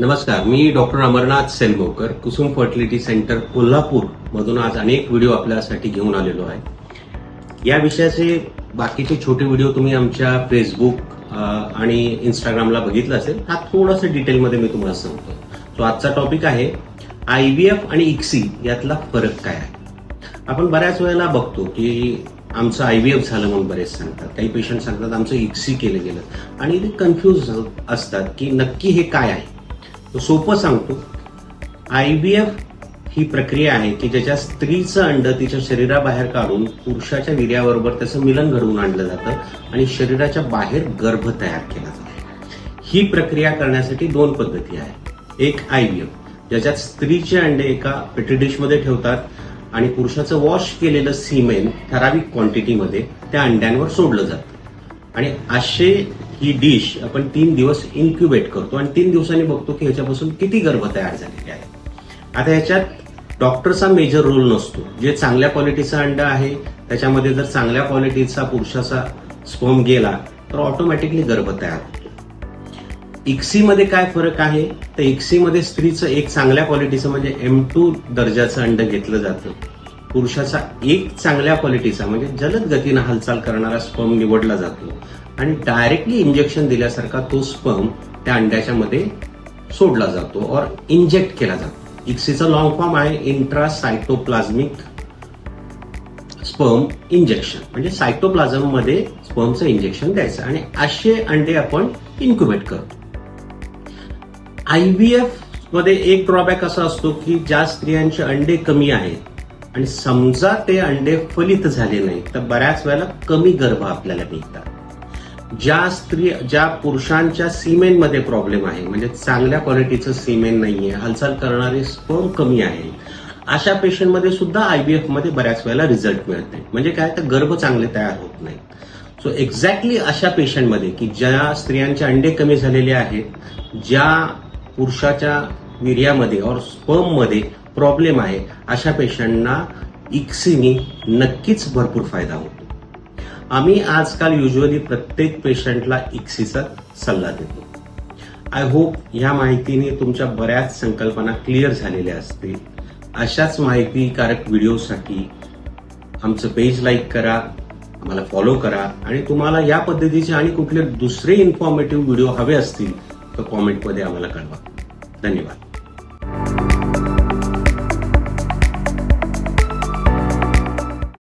नमस्कार मी doctor Amarnath Selmokar Kusum fertility centre Kolhapur मधून आज अनेक व्हिडिओ आपल्यासाठी घेऊन आलेलो आहे. या विषयाचे बाकीचे छोटे व्हिडिओ तुम्ही आमच्या फेसबुक आणि इंस्टाग्रामला बघितलं असेल हा थोडासा डिटेलमध्ये मी तुम्हाला सांगतो. सो आजचा टॉपिक आहे आय व्ही एफ आणि इक्सी यातला फरक काय आहे? आपण बऱ्याच वेळेला बघतो की आमचं आय व्ही एफ झालं म्हणून बरेच सांगतात. काही पेशंट सांगतात आमचं इक्सी केलं गेलं. आणि ते कन्फ्यूज असतात की नक्की हे काय आहे? सोपं सांगतो. आय बी एफ ही प्रक्रिया आहे की ज्याच्या स्त्रीचं अंड तिच्या शरीराबाहेर काढून पुरुषाच्या वीर्याबरोबर त्याचं मिलन घडवून आणलं जातं आणि शरीराच्या बाहेर गर्भ तयार केला जातो. ही प्रक्रिया करण्यासाठी दोन पद्धती आहेत. एक आय बी एफ ज्याच्यात स्त्रीचे अंडे एका पेट्री डिशमध्ये ठेवतात आणि पुरुषाचं वॉश केलेलं सिमेन ठराविक क्वांटिटीमध्ये त्या अंड्यांवर सोडलं जातं. आणि असे ही डिश आपण तीन दिवस इन्क्युबेट करतो आणि तीन दिवसांनी बघतो की ह्याच्यापासून किती गर्भ तयार झालेले आहे आता ह्याच्यात डॉक्टरचा मेजर रोल नसतो. जे चांगल्या क्वालिटीचा अंडा आहे त्याच्यामध्ये जर चांगल्या क्वालिटीचा पुरुषाचा स्पर्म गेला तर ऑटोमॅटिकली गर्भ तयार होतो. इक्सीमध्ये काय फरक आहे? तर इक्सीमध्ये स्त्रीचं एक चांगल्या क्वालिटीचं म्हणजे एम टू दर्जाचं अंड घेतलं जातं. पुरुषाचा एक चांगल्या क्वालिटीचा म्हणजे जलद गतीनं हालचाल करणारा स्पर्म निवडला जातो. आणि डायरेक्टली इंजेक्शन दिल्यासारखा तो स्पर्म त्या अंड्याच्या मध्ये सोडला जातो और इंजेक्ट केला जातो. इक्सीचा लॉंग फॉर्म आहे इंट्रासायटोप्लाझ्मिक स्पर्म इंजेक्शन म्हणजे सायटोप्लाझममध्ये स्पर्मचं इंजेक्शन द्यायचं आणि असे अंडे आपण इन्क्युबेट करतो. आयव्हीएफमध्ये एक ड्रॉबॅक असा असतो की ज्या स्त्रियांचे अंडे कमी आहेत आणि समजा ते अंडे फलित झाले नाही तर बऱ्याच वेळेला कमी गर्भ आपल्याला मिळतात ज्या स्त्री ज्या पुरुषांच्या सिमेंटमध्ये प्रॉब्लेम आहे म्हणजे चांगल्या क्वालिटीचं सीमेन नाही आहे हालचाल करणारे स्पर्म कमी आहे अशा पेशंटमध्ये सुद्धा आयव्हीएफमध्ये बऱ्याच वेळेला रिझल्ट मिळत. नाही म्हणजे काय? तर गर्भ चांगले तयार होत नाही. सो एक्झॅक्टली अशा पेशंटमध्ये की ज्या स्त्रियांचे अंडे कमी झालेले आहेत ज्या पुरुषाच्या वीर्यामध्ये और स्पर्ममध्ये प्रॉब्लेम आहे अशा पेशंटना इक्सिनी नक्कीच भरपूर फायदा होतो. आम्ही आजकाल युजली प्रत्येक पेशंटला इक्सीचा सल्ला देतो. आय होप ह्या माहितीने तुमच्या बऱ्याच संकल्पना क्लिअर झालेल्या असतील. अशाच माहितीकारक व्हिडिओसाठी आमचं पेज लाईक करा आम्हाला फॉलो करा आणि तुम्हाला या पद्धतीचे आणि कुठले दुसरे इन्फॉर्मेटिव्ह व्हिडिओ हवे असतील तर कॉमेंटमध्ये आम्हाला कळवा. धन्यवाद.